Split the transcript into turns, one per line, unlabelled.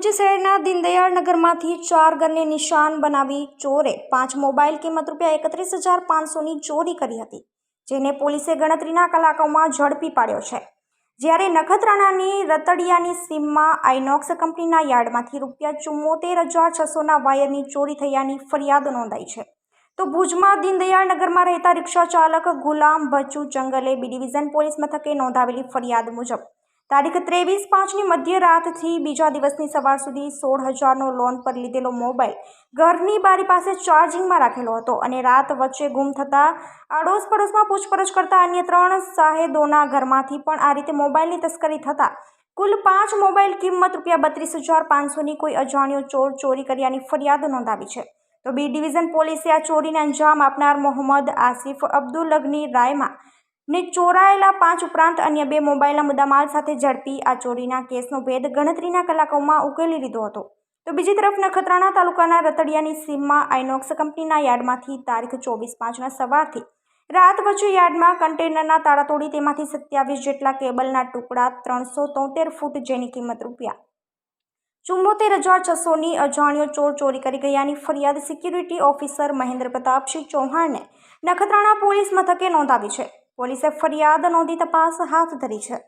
ભુજ શહેરના દીનદયાળ નગરમાંથી ચાર ઘરને નિશાન બનાવી ચોરે પાંચ મોબાઈલ કિંમત રૂપિયા એકત્રીસ હજાર પાંચસોની ચોરી કરી હતી, જેને પોલીસે ગણતરીના કલાકોમાં ઝડપી પાડ્યો છે. જ્યારે નખત્રાણાની રતડિયાની સીમમાં આઈનોક્સ કંપનીના યાર્ડમાંથી રૂપિયા ચુમ્મોતેર હજાર છસોના વાયરની ચોરી થયાની ફરિયાદ નોંધાઈ છે. તો ભુજમાં દીનદયાળ નગરમાં રહેતા રિક્ષા ચાલક ગુલામ બચુ જંગલે બી ડિવિઝન પોલીસ મથકે નોંધાવેલી ફરિયાદ મુજબ તારીખ ત્રેવીસ પાંચની મધ્યરાતથી બીજા દિવસની સવાર સુધી સોળ હજારનો લોન પર લીધેલો મોબાઈલ ઘરની બારી પાસે ચાર્જિંગમાં રાખેલો હતો અને રાત વચ્ચે ગુમ થતાં આડોશ પડોશમાં પૂછપરછ કરતા અન્ય ત્રણ સાહેદોના ઘરમાંથી પણ આ રીતે મોબાઈલની તસ્કરી થતાં કુલ પાંચ મોબાઈલ કિંમત રૂપિયા બત્રીસ હજાર પાંચસોની કોઈ અજાણ્યો ચોર ચોરી કર્યાની ફરિયાદ નોંધાવી છે. તો બી ડિવિઝન પોલીસે આ ચોરીને અંજામ આપનાર મોહમ્મદ આસિફ અબ્દુલગની રાયમાં ને ચોરાયેલા પાંચ ઉપરાંત અન્ય બે મોબાઈલના મુદ્દામાલ સાથે ઝડપી આ ચોરીના કેસનો ભેદ ગણતરીના કલાકોમાં ઉકેલી લીધો હતો. તો બીજી તરફ નખત્રાણા તાલુકાના રતડિયાની સીમમાં આઈનોક્સ કંપનીના યાર્ડમાંથી તારીખ ચોવીસ પાંચના સવારથી રાત વચ્ચે યાર્ડમાં કન્ટેનરના તાળા તોડી તેમાંથી સત્યાવીસ જેટલા કેબલના ટુકડા ત્રણસો તોતેર ફૂટ જેની કિંમત રૂપિયા ચુંબોતેર હજાર છસોની અજાણ્યો ચોર ચોરી કરી ગયાની ફરિયાદ સિક્યુરિટી ઓફિસર મહેન્દ્ર પ્રતાપસિંહ ચૌહાણને નખત્રાણા પોલીસ મથકે નોંધાવી છે. પોલીસે ફરિયાદ નોંધી તપાસ હાથ ધરી છે.